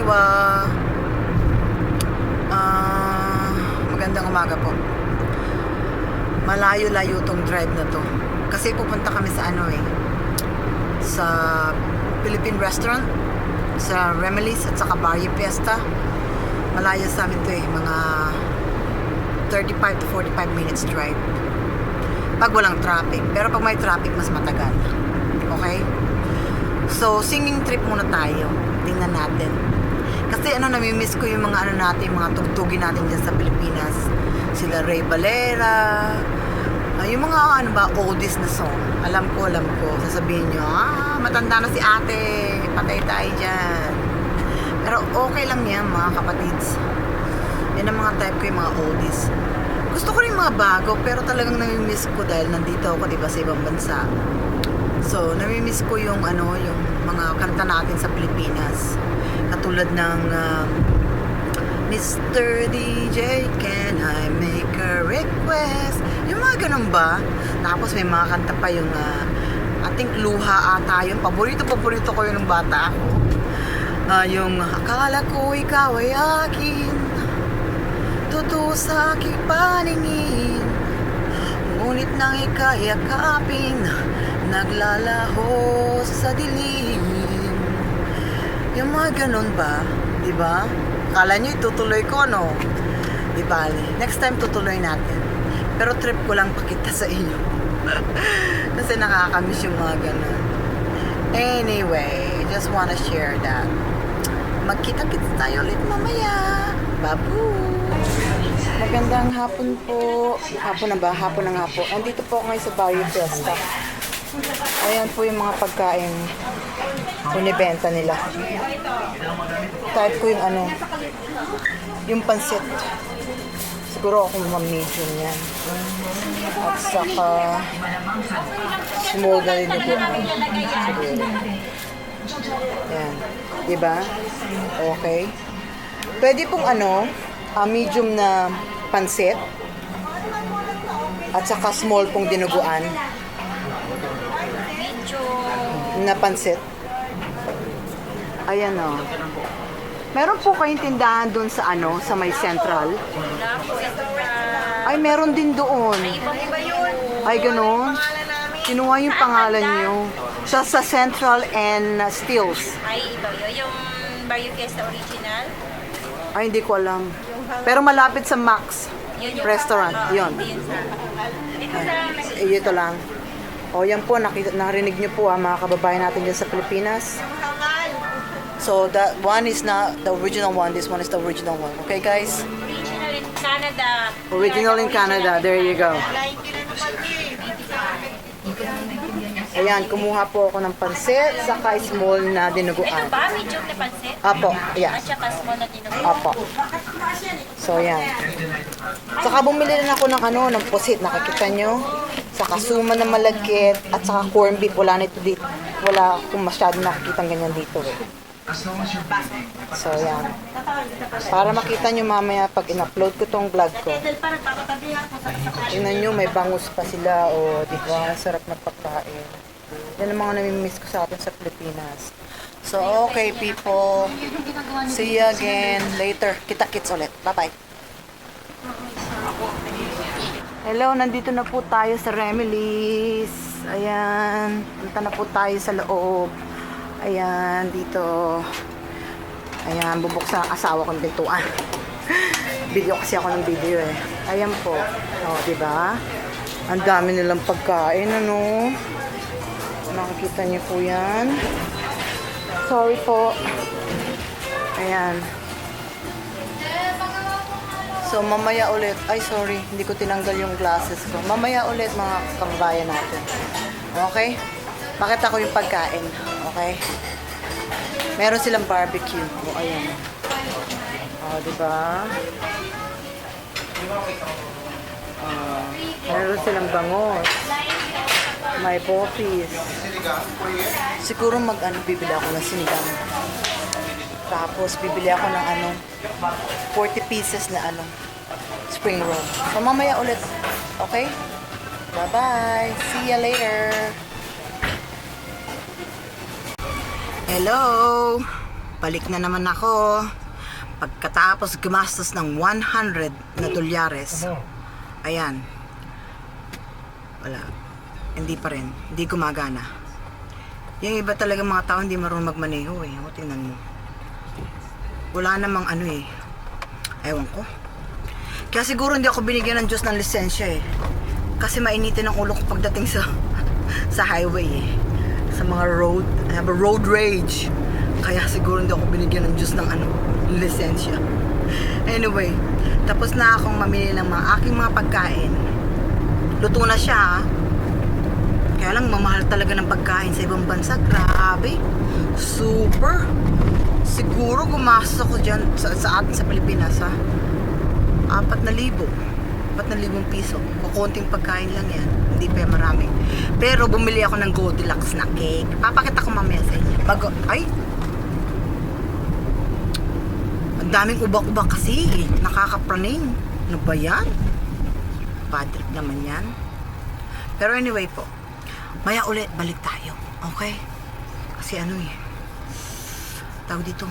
Konnichiwa. Ah, magandang umaga po. Malayo-layo tong drive na to. Kasi pupunta kami sa ano eh. Sa Philippine restaurant. Sa Remelies at saka Barrio Fiesta. Malayo sa amin to eh. Mga 35 to 45 minutes drive. Pag walang traffic. Pero pag may traffic, mas matagal. Okay? So, singing trip muna tayo. Tingnan natin. Kasi ano, namimiss ko yung mga ano natin, mga tugtugin natin dyan sa Pilipinas. Sila Ray Valera, ah, yung mga ano ba, oldies na song. Alam ko, alam ko. Sasabihin nyo, ah, matanda na si ate. Patay tayo dyan. Pero okay lang yan, mga kapatids. Yan ang mga type ko yung mga oldies. Gusto ko rin mga bago, pero talagang namimiss ko dahil nandito ako, di ba, sa ibang bansa. So, namimiss ko yung ano, yung mga kanta natin sa Pilipinas. Katulad ng um, Mr. DJ, can I make a request? Yung mga ganun ba? Tapos may mga kanta pa yung uh, I think luha ata yung paborito paborito ko yung nung bata ako. Ah, yung akala ko ikaw ay akin Totoo sa aking paningin Ngunit nang ika'y yakapin Naglalaho sa dilim Yung mga ganun ba? Di ba? Kala nyo itutuloy ko, no? Di ba? Next time tutuloy natin. Pero trip ko lang pakita sa inyo. Kasi nakakamiss yung mga ganun. Anyway, just wanna share that. Magkita-kita tayo ulit mamaya. Babu! Magandang hapon po. Hapon na ba? Hapon na nga po. Andito po ako ngayon sa Barrio Fiesta. Ayan po yung mga pagkain binibenta nila. Type ko yung ano, yung pansit. Siguro ako ma-medium yan. At saka small na rin ito. Siguro. Yan. Diba? Okay. Pwede pong ano, ah, medium na pansit. At saka small pong dinuguan na pansit. Ayan o. Meron po kayong tindahan doon sa ano, sa may central? Ay, meron din doon. Ibang-iba yun. Ay, ganun. Kinuha yung pangalan nyo. Sa, sa Central and uh, Steels. Ay, iba yun. Yung Barrio Fiesta original. Ay, hindi ko alam. Pero malapit sa Max Yun yung Restaurant. Oo, Yun. Hindi yun sa... Dito sa... Eh, ito lang. O, yan po. Nakita, narinig nyo po ah, mga kababayan natin dyan sa Pilipinas. So, that one is not the original one. This one is the original one. Okay, guys? Original in Canada. Original in Canada. There you go. Ayan, kumuha po ako ng pansit, saka small na Ito dinuguan. ba? Medium na pansit? Apo, yeah. At saka small na dinuguan. Apo. So, yan. Saka bumili rin ako ng ano, ng pusit, nakikita nyo. Saka suma na malagkit, at saka corn beef. Wala nito dito. Wala akong masyado nakikita ganyan dito eh. So, yan. Para makita nyo mamaya pag in-upload ko tong vlog ko. Tingnan nyo, may bangus pa sila. O, di ba? Sarap na pagkain. Yan ang mga namimiss ko sa atin sa Pilipinas. So, okay people. See you again later. Kita-kits ulit. Bye-bye. Hello, nandito na po tayo sa Remelies. Ayan, punta na po tayo sa loob. Ayan, dito. Ayan, bubuksan ang asawa ko ng pintuan. video kasi ako ng video eh. Ayan po. O, di ba? Ang dami nilang pagkain, ano? Nakikita niyo po yan. Sorry po. Ayan. So, mamaya ulit. Ay, sorry. Hindi ko tinanggal yung glasses ko. Mamaya ulit, mga kababayan natin. Okay? Pakita ko yung pagkain. Okay? Meron silang barbecue. O, ayan. O, di ba? Ah, meron silang bangos. May poppies. Siguro mag ano, bibili ako ng sinigang. Tapos bibili ako ng ano, 40 pieces na ano, spring roll. So mamaya ulit. Okay? Bye-bye. See ya later. Hello. balik na naman ako. Pagkatapos gumastos ng 100 na dolyares. Ayan. Wala. Hindi pa rin. Hindi gumagana. Yung iba talaga mga tao hindi marunong magmaneho eh. O, tingnan mo. Wala namang ano eh. Ewan ko. Kaya siguro hindi ako binigyan ng Diyos ng lisensya eh. Kasi mainitin ang ulo ko pagdating sa sa highway eh. Sa mga road, I have a road rage. Kaya siguro hindi ako binigyan ng Diyos ng ano, lisensya. Anyway, tapos na akong mamili ng mga aking mga pagkain. Luto na siya. Kaya lang mamahal talaga ng pagkain sa ibang bansa. Grabe. Super. Siguro gumastos ako dyan sa, sa atin sa Pilipinas ha. Apat na libo. Apat na libong piso. Kukunting pagkain lang yan. Hindi pa yan marami. Pero bumili ako ng Goldilocks na cake. Papakita ko mamaya sa inyo. Bago, ay! Ang daming ubak-ubak kasi. Nakakapraning. Ano ba yan? Bad trip naman yan. Pero anyway po, maya ulit balik tayo. Okay? Kasi ano eh, tawag dito,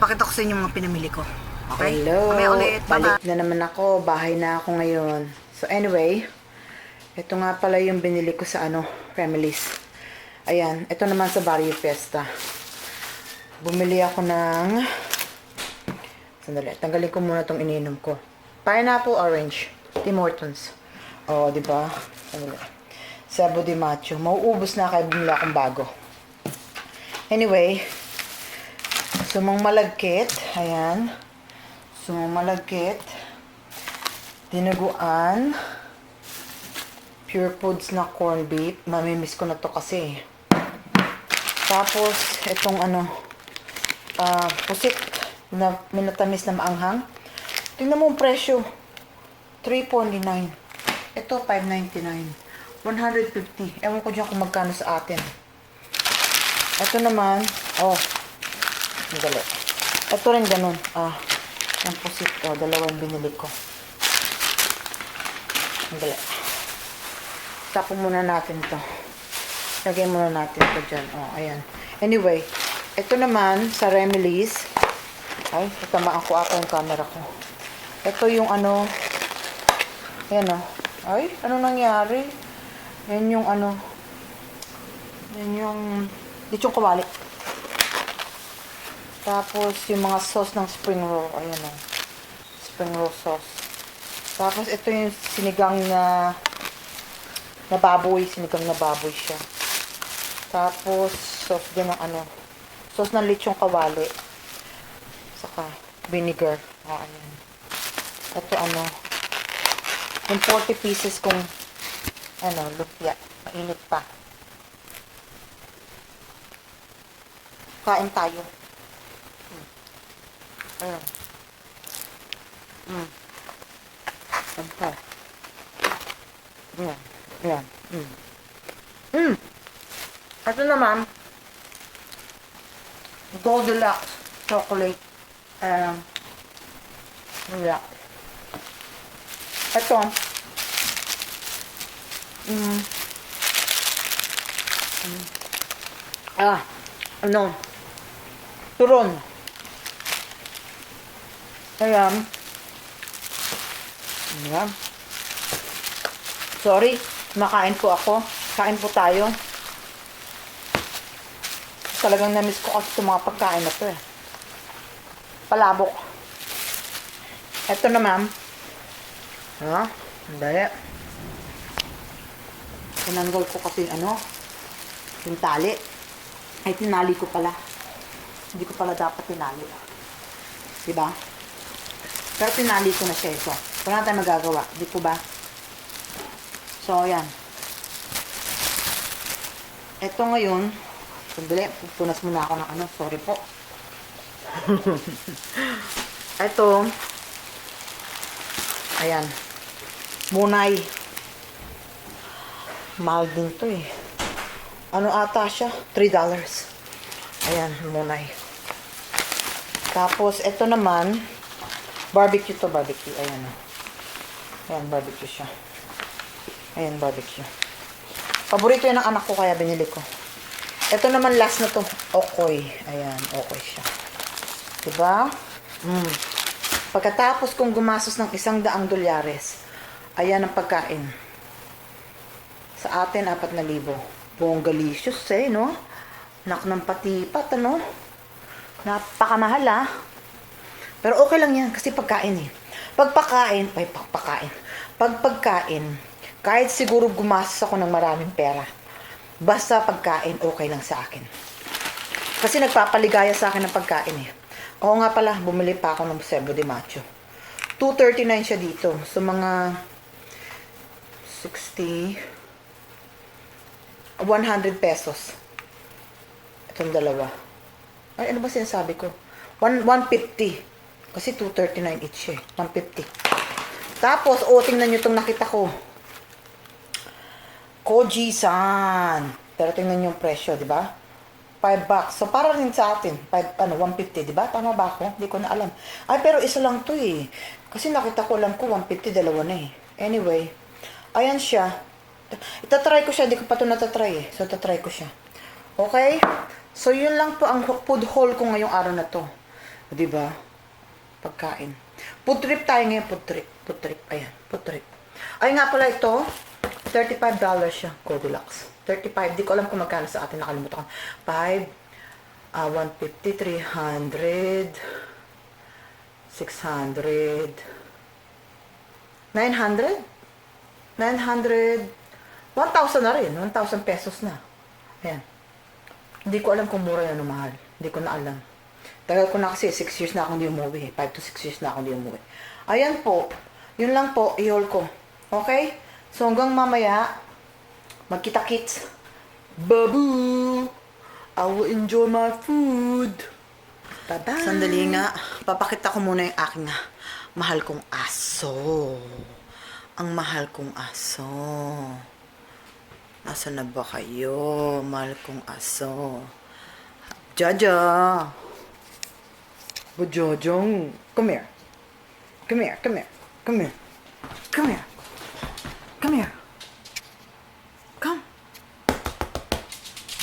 pakita ko sa inyo mga pinamili ko. Okay? Hello. Mamaya ulit. Bye-bye. Balik na naman ako. Bahay na ako ngayon. So anyway, ito nga pala yung binili ko sa ano, Families. Ayan, ito naman sa Barrio Fiesta. Bumili ako ng Sandali, tanggalin ko muna tong ininom ko. Pineapple orange. Tim Hortons. Oh, di ba? Sandali. Sabo di macho. Mauubos na kaya bumili akong bago. Anyway, sumang malagkit. Ayan. Sumang malagkit. Dinuguan. Pure Foods na corn beef. Mamimiss ko na to kasi. Tapos, itong ano, ah, pusit na minatamis na maanghang. Tingnan mo ang presyo. 3.49. Ito, 5.99. 150. Ewan ko dyan kung magkano sa atin. Ito naman, oh, madali. Ito rin ganun. Ah, yung pusit ko, dalawang binili ko. Madali. Tapon muna natin to. Lagay muna natin to dyan. Oh, ayan. Anyway, ito naman sa Remilies. Ay, tatamaan ko ata yung camera ko. Ito yung ano, ayan oh. Ay, ano nangyari? Yan yung ano, yan yung lechong kawali. Tapos, yung mga sauce ng spring roll. Ayan o. Spring roll sauce. Tapos, ito yung sinigang na na baboy. Sinigang na baboy siya. Tapos, sauce din ng ano. Sauce ng lechong kawali. Saka, vinegar. O, ayan. Ito ano. Yung 40 pieces kung ano, lumpia. Mainit pa. Kain tayo. Ayan. Mm. Siyempre. Ayan. Ayan. Mm. Mm. Ito naman, Goldilocks chocolate. Um, yeah. Ito, mm, mm, ah, ano, turon. Ayan. Ayan. Sorry, makain po ako. Kain po tayo. Talagang namiss ko kasi itong mga pagkain na to eh. Palabok. Ito naman. Ha? Hindi. Tinanggal ko kasi ano, yung tali. Ay, tinali ko pala. Hindi ko pala dapat tinali. Diba? Pero tinali ko na siya ito. Wala na tayong magagawa. Di po ba? So, ayan. Ito ngayon, sandali, pupunas muna ako ng ano, sorry po. Ito, ayan, munay. Mahal din to eh. Ano ata siya? $3. Ayan, munay. Tapos, ito naman, barbecue to barbecue. Ayan. oh. Ayan, barbecue siya. Ayan, barbecue. Paborito yan ng anak ko kaya binili ko. Ito naman last na to. Okoy. Ayan, okoy siya. Diba? Mm. Pagkatapos kong gumastos ng isang daang dolyares, ayan ang pagkain. Sa atin, apat na libo. Bonggalicious eh, no? Nak ng patipat, ano? Napakamahal, ah. Pero okay lang yan, kasi pagkain eh. Pag pagkain, ay pagpakain. Pag pagkain, kahit siguro gumastos ako ng maraming pera, basta pagkain, okay lang sa akin. Kasi nagpapaligaya sa akin ng pagkain eh. Oo nga pala, bumili pa ako ng Cebo de Macho. 239 siya dito. So mga 60 100 pesos. Itong dalawa. Ay, ano ba sinasabi ko? One- 150. Kasi 239 each eh. 150. Tapos, oh, tingnan nyo itong nakita ko. Koji-san. Pero tingnan nyo yung presyo, di ba? 5 bucks. So, para rin sa atin. 5, ano, 150, di ba? Tama ba ako? Hindi ko na alam. Ay, pero isa lang to eh. Kasi nakita ko alam ko 150, dalawa na eh. Anyway, ayan siya. Itatry ko siya. Hindi ko pa ito natatry eh. So, itatry ko siya. Okay? So, yun lang po ang food haul ko ngayong araw na to. Di ba? Pagkain. Food trip tayo ngayon. Food trip. Food trip. Ayan. Food trip. Ay nga pala ito. $35 siya. Goldilocks. 35. Di ko alam kung magkano sa atin. Nakalimutan ko. 5, ah 150, 300, 600, 900, 900, 1,000 na rin. 1,000 pesos na. Ayan. Hindi ko alam kung mura yan o mahal. Hindi ko na alam. Tagal ko na kasi, 6 years na akong di umuwi. 5 to 6 years na akong di umuwi. Ayan po. Yun lang po, i-haul ko. Okay? So hanggang mamaya, magkita-kits. Babu! I will enjoy my food. Bye-bye. Sandali nga. Papakita ko muna yung aking ah, mahal kong aso. Ang mahal kong aso. Asa na ba kayo? Mahal kong aso. Jaja! Bu Jojong. Come here. Come here, come here. Come here. Come here. Come here. Come.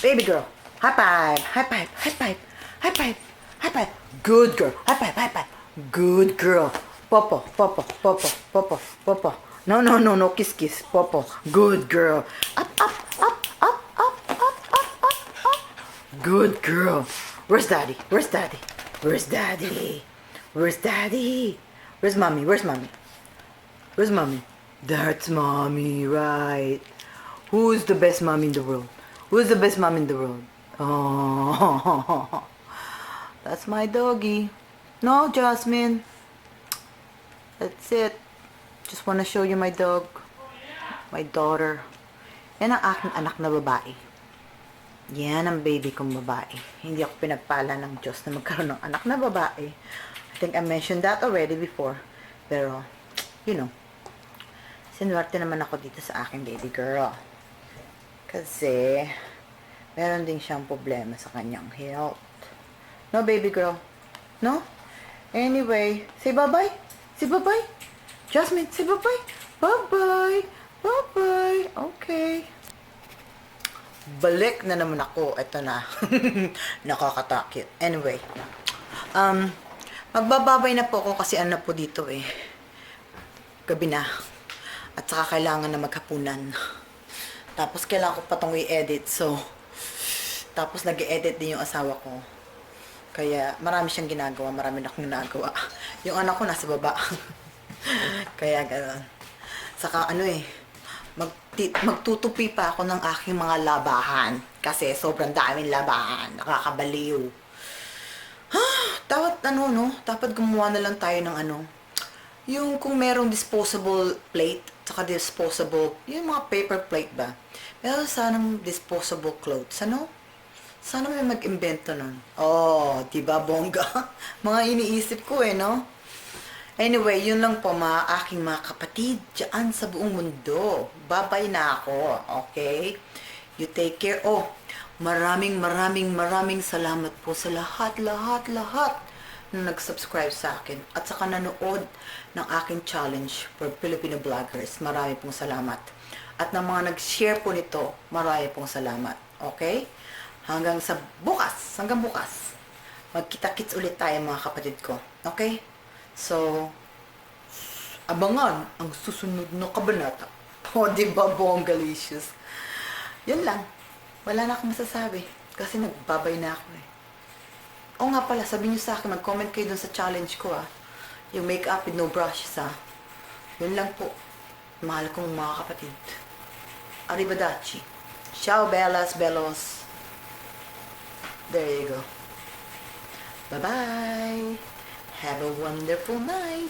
Baby girl. High five. High five. High five. High five. High five. Good girl. High five. High five. Good girl. Popo. Popo. Popo. Popo. Popo. No, no, no, no. Kiss, kiss. Popo. Good girl. Up, up, up, up, up, up, up, up, up. Good girl. Where's daddy? Where's daddy? Where's daddy? Where's daddy? Where's mommy? Where's mommy? Where's mommy? That's mommy, right? Who's the best mom in the world? Who's the best mom in the world? Oh, that's my doggy. No, Jasmine. That's it. Just wanna show you my dog. My daughter. Yan ang aking anak na babae. Yan ang baby kong babae. Hindi ako pinagpala ng Diyos na magkaroon ng anak na babae. I think I mentioned that already before. Pero, you know, sinuwerte naman ako dito sa aking baby girl. Kasi, meron din siyang problema sa kanyang health. No, baby girl? No? Anyway, say bye-bye. Say bye-bye. Jasmine, say bye-bye. Bye-bye. Bye-bye. Okay. Balik na naman ako. Ito na. Nakakatakit. Anyway. Um, magbababay na po ako kasi ano po dito eh. Gabi na. At saka kailangan na maghapunan. Tapos kailangan ko pa itong i-edit. So, tapos nag edit din yung asawa ko. Kaya marami siyang ginagawa. Marami na akong ginagawa. Yung anak ko nasa baba. Kaya gano'n. Saka ano eh, magti- magtutupi pa ako ng aking mga labahan. Kasi sobrang daming labahan. Nakakabaliw. dapat ano no, dapat gumawa na lang tayo ng ano, yung kung merong disposable plate, saka disposable, yung mga paper plate ba, meron sanang disposable clothes, ano? Sana may mag-invento nun. Oh, di ba bongga? mga iniisip ko eh, no? Anyway, yun lang po mga aking mga kapatid dyan sa buong mundo. Babay na ako, okay? You take care. Oh, maraming maraming maraming salamat po sa lahat, lahat, lahat na nag-subscribe sa akin at saka nanood ng aking challenge for Filipino vloggers. Marami pong salamat. At ng mga nag-share po nito, marami pong salamat. Okay? Hanggang sa bukas. Hanggang bukas. Magkita-kits ulit tayo mga kapatid ko. Okay? So, abangan ang susunod na kabanata. O, di ba, bongalicious? Yun lang. Wala na akong masasabi. Kasi nagbabay na ako eh. Oo nga pala, sabi niyo sa akin, mag-comment kayo dun sa challenge ko ah. Yung make-up with no brushes ah. Yun lang po. Mahal kong mga kapatid. Arrivederci. Ciao, bellas, bellos. There you go. Bye-bye. Have a wonderful night.